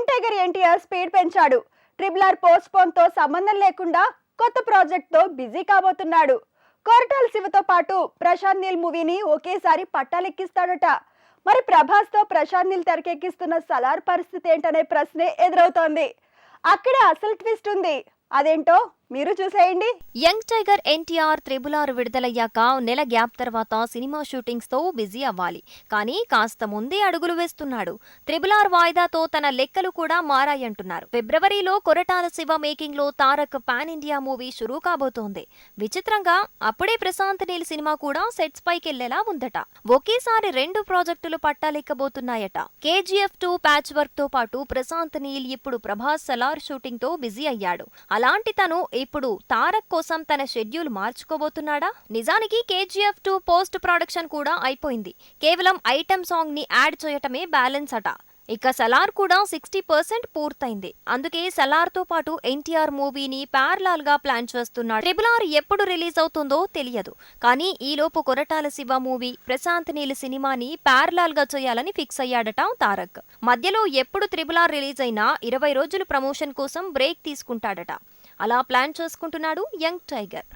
Young tiger NTR speed పెంచాడు. Triple R post పోన్తో సంబంధం లేకుండా కొత్త ప్రాజెక్ట్తో బిజీ కాబోతున్నాడు. కొరటాల శివతో పాటు ప్రశాంత్ నీల్ మూవీని ఒకేసారి పట్టాలెక్కిస్తాడట. మరి ప్రభాస్తో ప్రశాంత్ నీల్ తెరకెక్కిస్తున్న సలార్ పరిస్థితి ఏంటనే ప్రశ్నే ఎదురవుతోంది. అక్కడే అసలు ట్విస్ట్ ఉంది. అదేంటో? మీరు చూసేయండి. Young tiger NTR triple R విడుదలయ్యాక నెల గ్యాప్ తర్వాత సినిమా షూటింగ్స్తో బిజీ అవ్వాలి. కానీ కాస్త ముందే అడుగులు వేస్తున్నాడు. త్రిబులార్ వాయిదాతో తన లెక్కలు కూడా మారాయంటున్నారు. ఫిబ్రవరిలో కొరటాల శివ మేకింగ్లో తారక్ పాన్ ఇండియా మూవీ షురూ కాబోతోంది. విచిత్రంగా అప్పుడే ప్రశాంత్ నీల్ సినిమా కూడా సెట్స్ పైకెళ్ళేలా ఉందట. ఒకేసారి రెండు ప్రాజెక్టులు పట్టాలెక్కబోతున్నాయట. కేజీఎఫ్ టూ ప్యాచ్ వర్క్తో పాటు ప్రశాంత్ నీల్ ఇప్పుడు ప్రభాస్ సలార్ షూటింగ్తో బిజీ అయ్యాడు. అలాంటి తను ఇప్పుడు తారక్ కోసం తన షెడ్యూల్ మార్చుకోబోతున్నాడా? నిజానికి కేజీఎఫ్ టూ పోస్ట్ ప్రొడక్షన్ కూడా అయిపోయింది. కేవలం ఐటెం సాంగ్ని యాడ్ చేయటమే బ్యాలెన్స్ అట. ఇక సలార్ కూడా సిక్స్టీ పర్సెంట్ పూర్తయింది. అందుకే సలార్తో పాటు ఎన్టీఆర్ మూవీని ప్యారలాల్గా ప్లాన్ చేస్తున్నాడు. ట్రిబుల్ ఆర్ ఎప్పుడు రిలీజ్ అవుతుందో తెలియదు. కానీ ఈలోపు కొరటాల శివ మూవీ ప్రశాంత్ నీల్ సినిమాని ప్యారలాల్గా చేయాలని ఫిక్స్ అయ్యాడట తారక్. మధ్యలో ఎప్పుడు త్రిబుల్ ఆర్ రిలీజ్ అయినా ఇరవై రోజులు ప్రమోషన్ కోసం బ్రేక్ తీసుకుంటాడట. అలా ప్లాన్ చేసుకుంటున్నాడు యంగ్ టైగర్.